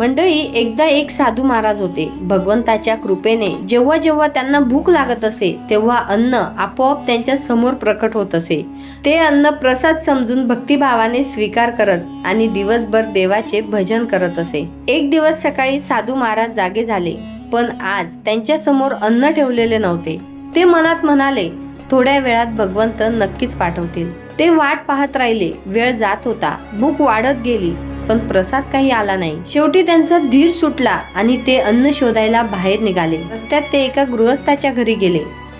मंडळी एकदा एक साधू महाराज होते. भगवंताच्या कृपेने जेव्हा जेव्हा त्यांना भूक लागत असे तेव्हा अन्न आपोआप त्यांच्यासमोर प्रकट होत असे. ते अन्न प्रसाद समजून भक्तिभावाने स्वीकार करत आणि दिवसभर देवाचे भजन करत असे. एक दिवस सकाळी साधू महाराज जागे झाले पण आज त्यांच्यासमोर अन्न ठेवलेले नव्हते. ते मनात म्हणाले थोड्या वेळात भगवंत नक्कीच पाठवतील. ते वाट पाहत राहिले. वेळ जात होता. भूक वाढत गेली. पण प्रसाद काही आला नाही. शेवटी त्यांचा धीर सुटला आणि ते अन्न शोधायला बाहेर निघाले. रस्त्यात ते एका गृहस्थाच्या घरी गेले.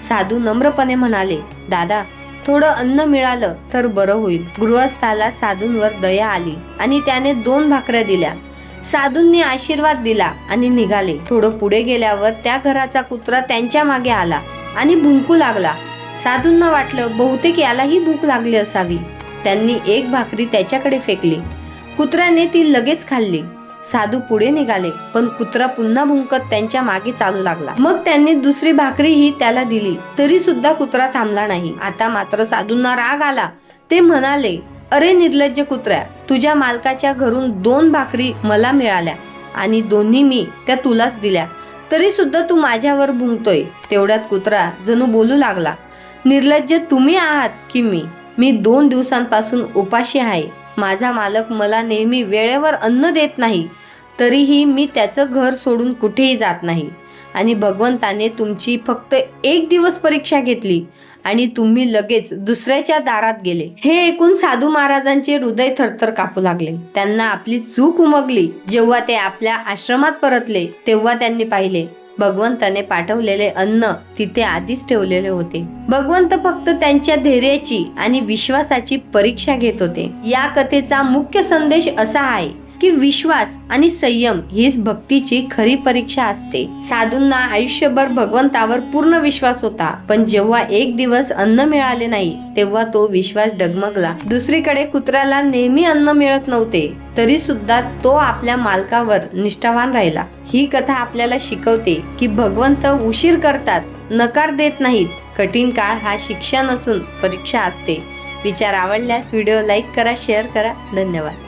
साधू नम्रपणे म्हणाले दादा थोडं अन्न मिळालं तर बरं होईल. गृहस्थाला साधूंवर दया आली आणि त्याने दोन भाकऱ्या दिल्या. साधूंनी आशीर्वाद दिला आणि निघाले. थोडं पुढे गेल्यावर त्या घराचा कुत्रा त्यांच्या मागे आला आणि भुंकू लागला. साधूंना वाटलं बहुतेक यालाही भूक लागली असावी. त्यांनी एक भाकरी त्याच्याकडे फेकली. कुत्र्याने ती लगेच खाल्ली. साधू पुढे निघाले पण कुत्रा पुन्हा भुंकत त्यांच्या मागे चालू लागला. मग त्यांनी दुसरी भाकरीही त्याला दिली. तरी सुद्धा कुत्रा थांबला नाही. आता मात्र साधूंना राग आला. ते म्हणाले अरे निर्लज्ज कुत्र्या तुझ्या मालकाच्या घरून दोन भाकरी मला मिळाल्या आणि दोन्ही मी त्या तुलाच दिल्या. तरी सुद्धा तू माझ्यावर भुंकतोय. तेवढ्यात कुत्रा जणू बोलू लागला निर्लज्ज तुम्ही आहात की मी? मी दोन दिवसांपासून उपाशी आहे. माझा मालक मला नेहमी वेळेवर अन्न देत नाही तरीही मी त्याचं घर सोडून कुठेही जात नाही. आणि भगवंताने तुमची फक्त एक दिवस परीक्षा घेतली आणि तुम्ही लगेच दुसऱ्याच्या दारात गेले. हे ऐकून साधू महाराजांचे हृदय थरथर कापू लागले. त्यांना आपली चूक उमगली. जेव्हा ते आपल्या आश्रमात परतले तेव्हा त्यांनी पाहिले भगवंताने पाठवलेले अन्न तिथे आधीच ठेवलेले होते. भगवंत फक्त त्यांच्या धैर्याची आणि विश्वासाची परीक्षा घेत होते. या कथेचा मुख्य संदेश असा आहे की विश्वास आणि संयम हीच भक्तीची खरी परीक्षा असते. साधूंना आयुष्यभर भगवंतावर पूर्ण विश्वास होता पण जेव्हा एक दिवस अन्न मिळाले नाही तेव्हा तो विश्वास डगमगला. दुसरीकडे कुत्र्याला नेहमी अन्न मिळत नव्हते तरी सुद्धा तो आपल्या मालकावर निष्ठावान राहिला. ही कथा आपल्याला शिकवते की भगवंत उशीर करतात नकार देत नाहीत. कठीण काळ हा शिक्षा नसून परीक्षा असते. विचार आवडल्यास व्हिडिओ लाईक करा शेअर करा. धन्यवाद.